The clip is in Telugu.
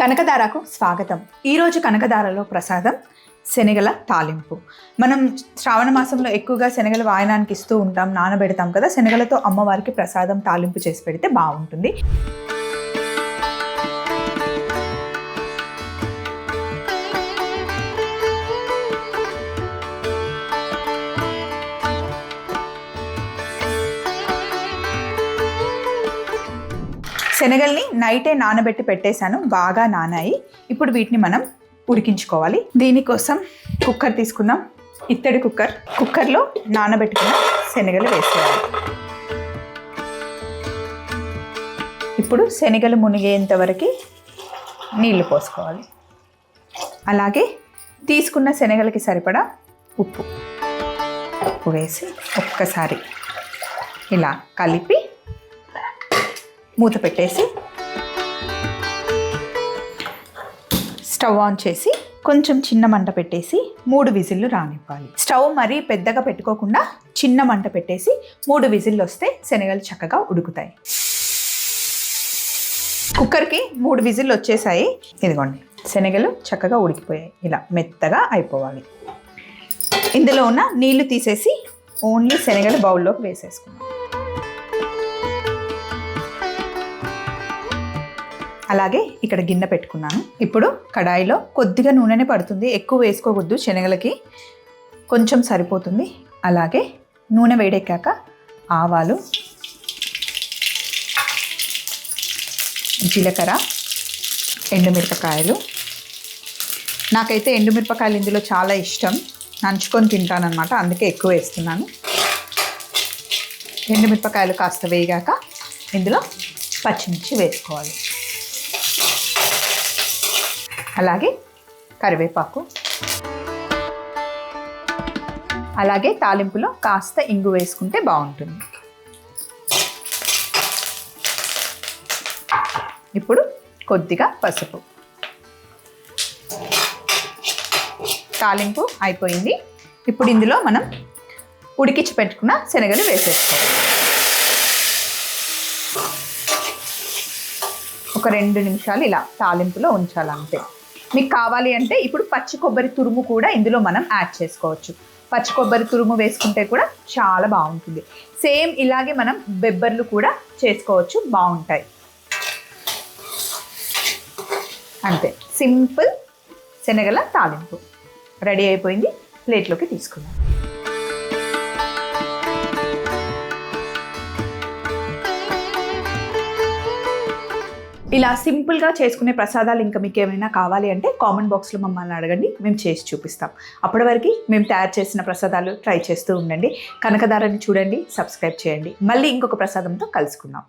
కనకదారకు స్వాగతం. ఈరోజు కనకదారలో ప్రసాదం శనగల తాలింపు. మనం శ్రావణ మాసంలో ఎక్కువగా శనగల వాయనానికి ఇస్తూ ఉంటాం నానబెడతాం కదా శనగలతో అమ్మవారికి ప్రసాదం తాలింపు చేసి పెడితే బాగుంటుంది. శనగల్ని నైటే నానబెట్టి పెట్టేశాను బాగా నానాయి. ఇప్పుడు వీటిని మనం ఉడికించుకోవాలి. దీనికోసం కుక్కర్ తీసుకుందాం. ఇత్తడి కుక్కర్. కుక్కర్లో నానబెట్టుకున్న శనగలు వేసేయాలి. ఇప్పుడు శనగలు మునిగేంత వరకు నీళ్ళు పోసుకోవాలి. అలాగే తీసుకున్న శనగలకి సరిపడా ఉప్పు. ఉప్పు వేసి ఒక్కసారి ఇలా కలిపి మూత పెట్టేసి స్టవ్ ఆన్ చేసి కొంచెం చిన్న మంట పెట్టేసి మూడు విజిల్లు రానివ్వాలి. స్టవ్ మరీ పెద్దగా పెట్టుకోకుండా చిన్న మంట పెట్టేసి మూడు విజిల్లు వస్తే శనగలు చక్కగా ఉడుకుతాయి. కుక్కర్కి మూడు విజిల్లు వచ్చేసాయి. ఇదిగోండి శనగలు చక్కగా ఉడికిపోయాయి. ఇలా మెత్తగా అయిపోవాలి. ఇందులో ఉన్న నీళ్ళు తీసేసి ఓన్లీ శనగలు బౌల్లోకి వేసేసుకున్నాం అలాగే ఇక్కడ గిన్నె పెట్టుకున్నాను. ఇప్పుడు కడాయిలో కొద్దిగా నూనెనే పడుతుంది. ఎక్కువ వేసుకోవద్దు శనగలకి. కొంచెం సరిపోతుంది. అలాగే నూనె వేడెక్కాక ఆవాలు జీలకర్ర ఎండుమిరపకాయలు. నాకైతే ఎండుమిరపకాయలు ఇందులో చాలా ఇష్టం. నంచుకొని తింటానన్నమాట. అందుకే ఎక్కువ వేస్తున్నాను. ఎండుమిరపకాయలు కాస్త వేగాక ఇందులో పచ్చిమిర్చి వేసుకోవాలి. అలాగే కరివేపాకు. అలాగే తాలింపులో కాస్త ఇంగు వేసుకుంటే బాగుంటుంది. ఇప్పుడు కొద్దిగా పసుపు. తాలింపు అయిపోయింది. ఇప్పుడు ఇందులో మనం ఉడికించి పెట్టుకున్న శనగలు వేసేసుకోవాలి. ఒక రెండు నిమిషాలు ఇలా తాలింపులో ఉంచాలంతే. మీకు కావాలి అంటే ఇప్పుడు పచ్చి కొబ్బరి తురుము కూడా ఇందులో మనం యాడ్ చేసుకోవచ్చు. పచ్చి కొబ్బరి తురుము వేసుకుంటే కూడా చాలా బాగుంటుంది. సేమ్ ఇలాగే మనం బెబ్బర్లు కూడా చేసుకోవచ్చు బాగుంటాయి. అంతే. సింపుల్ శనగల తాలింపు. రెడీ అయిపోయింది. ప్లేట్లోకి తీసుకుందాం. ఇలా సింపుల్గా చేసుకునే ప్రసాదాలు ఇంకా మీకు ఏమైనా కావాలి అంటే కామెంట్ బాక్స్లో మమ్మల్ని అడగండి మేము చేసి చూపిస్తాం. అప్పటి వరకు మేము తయారు చేసిన ప్రసాదాలు ట్రై చేస్తూ ఉండండి. కనకదారాన్ని చూడండి సబ్స్క్రైబ్ చేయండి. మళ్ళీ ఇంకొక ప్రసాదంతో కలుసుకుందాం.